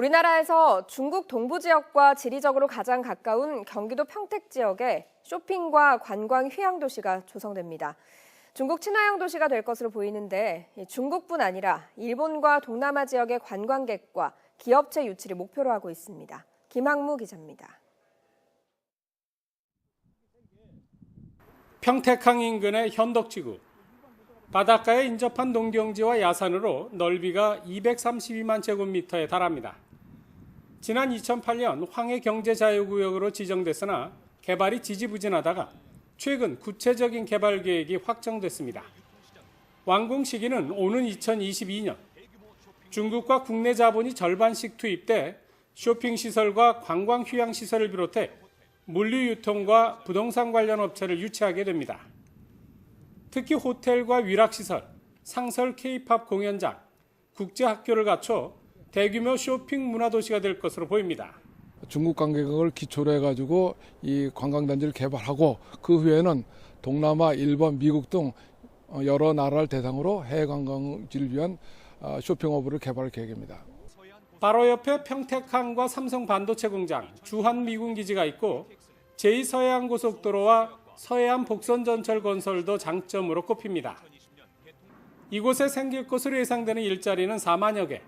우리나라에서 중국 동부 지역과 지리적으로 가장 가까운 경기도 평택 지역에 쇼핑과 관광 휴양 도시가 조성됩니다. 중국 친화형 도시가 될 것으로 보이는데 이 중국뿐 아니라 일본과 동남아 지역의 관광객과 기업체 유치를 목표로 하고 있습니다. 김학무 기자입니다. 평택항 인근의 현덕지구. 바닷가에 인접한 농경지와 야산으로 넓이가 232만 제곱미터에 달합니다. 지난 2008년 황해 경제자유구역으로 지정됐으나 개발이 지지부진하다가 최근 구체적인 개발 계획이 확정됐습니다. 완공 시기는 오는 2022년. 중국과 국내 자본이 절반씩 투입돼 쇼핑 시설과 관광 휴양 시설을 비롯해 물류 유통과 부동산 관련 업체를 유치하게 됩니다. 특히 호텔과 위락시설, 상설 K-팝 공연장, 국제학교를 갖춰 대규모 쇼핑 문화도시가 될 것으로 보입니다. 중국 관광객을 기초로 해가지고 이 관광단지를 개발하고 그 후에는 동남아, 일본, 미국 등 여러 나라를 대상으로 해외 관광지를 위한 어, 쇼핑 허브를 개발할 계획입니다. 바로 옆에 평택항과 삼성 반도체 공장, 주한 미군 기지가 있고 제2서해안 고속도로와 서해안 복선 전철 건설도 장점으로 꼽힙니다. 이곳에 생길 것으로 예상되는 일자리는 4만여 개.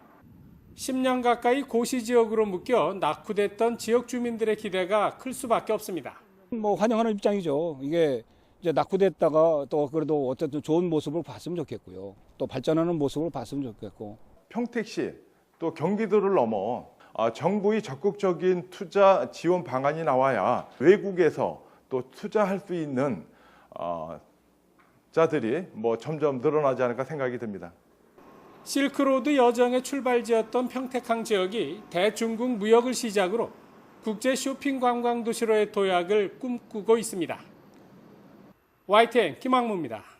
10년 가까이 고시 지역으로 묶여 낙후됐던 지역 주민들의 기대가 클 수밖에 없습니다. 뭐 환영하는 입장이죠. 이게 이제 낙후됐다가 또 그래도 어쨌든 좋은 모습을 봤으면 좋겠고요. 또 발전하는 모습을 봤으면 좋겠고. 평택시 또 경기도를 넘어 아, 정부의 적극적인 투자 지원 방안이 나와야 외국에서 또 투자할 수 있는 어, 자들이 뭐 점점 늘어나지 않을까 생각이 듭니다. 실크로드 여정의 출발지였던 평택항 지역이 대중국 무역을 시작으로 국제 쇼핑 관광 도시로의 도약을 꿈꾸고 있습니다. YTN 김학무입니다.